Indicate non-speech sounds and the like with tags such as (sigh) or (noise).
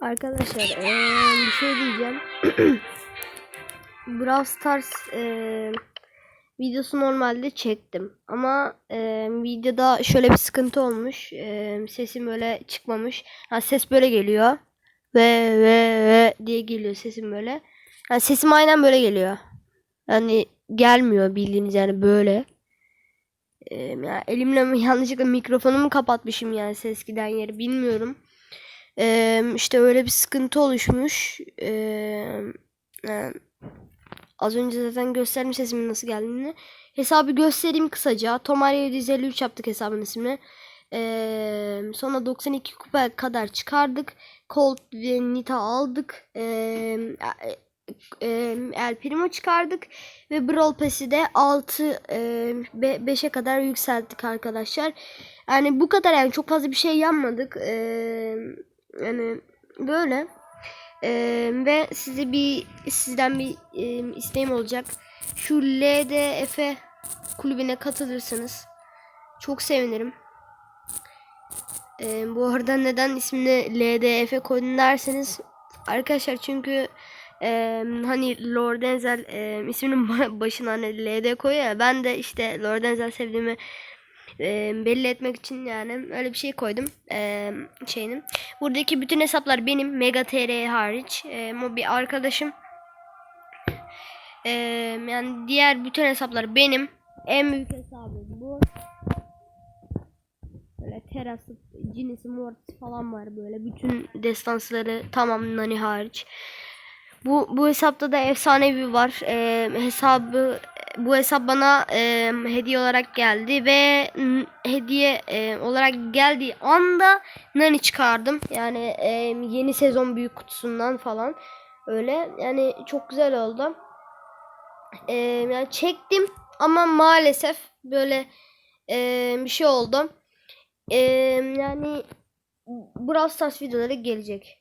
Arkadaşlar eee, bir şey diyeceğim. (clears throat) Brawl Stars eee, videosu normalde çektim. Ama eee, videoda şöyle bir sıkıntı olmuş. Eee, sesim böyle çıkmamış. Ha, ses böyle geliyor. Ve ve ve diye geliyor sesim böyle. Yani sesim aynen böyle geliyor. Yani gelmiyor bildiğiniz yani böyle. Eee, yani elimle (laughs) yanlışlıkla mikrofonumu kapatmışım yani ses giden yeri bilmiyorum. Eee işte öyle bir sıkıntı oluşmuş. Eee, yani az önce zaten gösterdim sesimin nasıl geldiğini. Hesabı göstereyim kısaca. Tomaria 753 yaptık hesabın ismini. Eee, sonra 92 kupa kadar çıkardık. Colt ve Nita aldık. Eee eee, El Primo çıkardık. Ve Brawl Pass'i de 6 5'e kadar yükselttik arkadaşlar. Yani bu kadar yani çok fazla bir şey yapmadık. Eee yani böyle. Eee, ve size bir sizden bir eee, isteğim olacak. Şu LDF kulübüne katılırsanız çok sevinirim. Eee, bu arada neden ismini LDF koydun derseniz arkadaşlar çünkü eee, hani Lord Enzel eee, isminin ba- (laughs) başına hani LD koyuyor ya ben de işte Lord Enzel sevdiğimi eee, belli etmek için yani öyle bir şey koydum eee şeyinin. Buradaki bütün hesaplar benim Mega TR hariç. Eee, o bir arkadaşım. Eee, yani diğer bütün hesaplar benim. En büyük hesabım bu. Böyle terası, cinisi, mortis falan var böyle. Bütün destansları tamam Nani hariç. Bu bu hesapta da efsanevi var. Eee, hesabı bu hesap bana eee, hediye olarak geldi ve hediye eee, olarak geldiği anda Nani çıkardım. Yani eee, yeni sezon büyük kutusundan falan öyle. Yani çok güzel oldu. Eee, yani çektim ama maalesef böyle eee, bir şey oldu. Eee, yani Brawl Stars videoları gelecek.